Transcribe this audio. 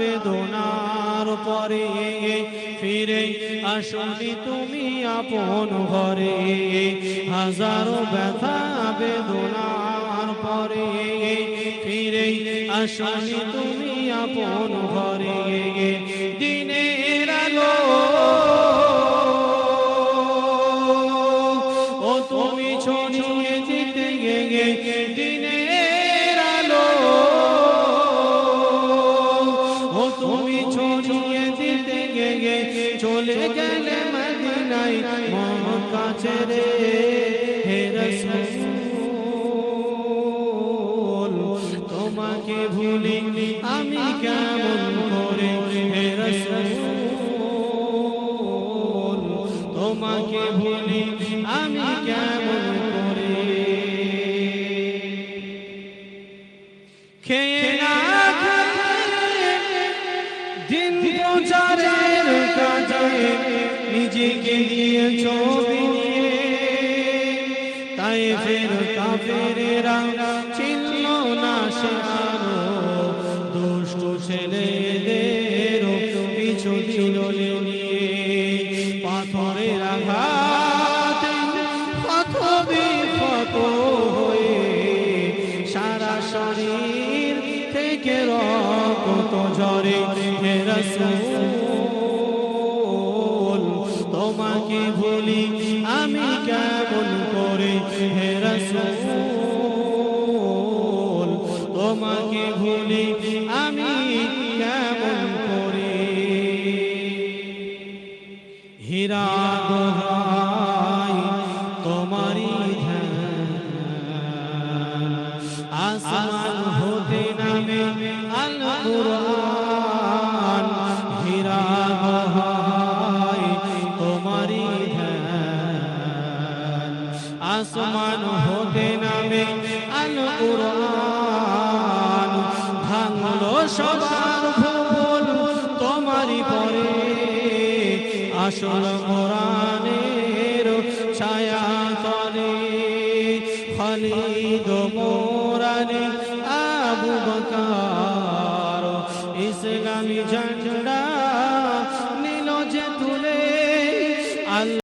বেদনার পরে ফিরে আসনি তুমি আপন ঘরে। হাজারো ব্যথা বেদনার পরে ফিরে আসনি তুমি আপন ঘরে। দিনের আলো, ও তুমি ছড়িয়ে দিতে গে দিনের চলে গেলে মদিনায় কাছে রে, হে রাসূল, তোমাকে ভুলি আমি কেমন করে, হে রাসূল, তোমাকে ভুলি আমি কেমন নিজেকে দিয়ে ছবি নিয়ে তাই ফের কাফেরেরা ছিল না সারো দুষ্ট ছেলেদের পিছু ছিল নিয়ে পাথরের আঘাতে ক্ষত বিক্ষত হয়ে সারা শরীর থেকে রক্ত ঝরে হে রাসূল তোমাকে ভুলি আমি কেমন করে হে রাসূল? তোমাকে ভুলি আমি কেমন করে হীরা দোহাই তোমারি ধ্যান। আসমান হতে নামে আল কুরআন ভাঙলো সবার ভুল তোমারই পরে। আসল কোরআনের ছায়া তলে। খালিদ মোরানে, আবু বকার। ইসলামী ঝান্ডা নীল যে তুলে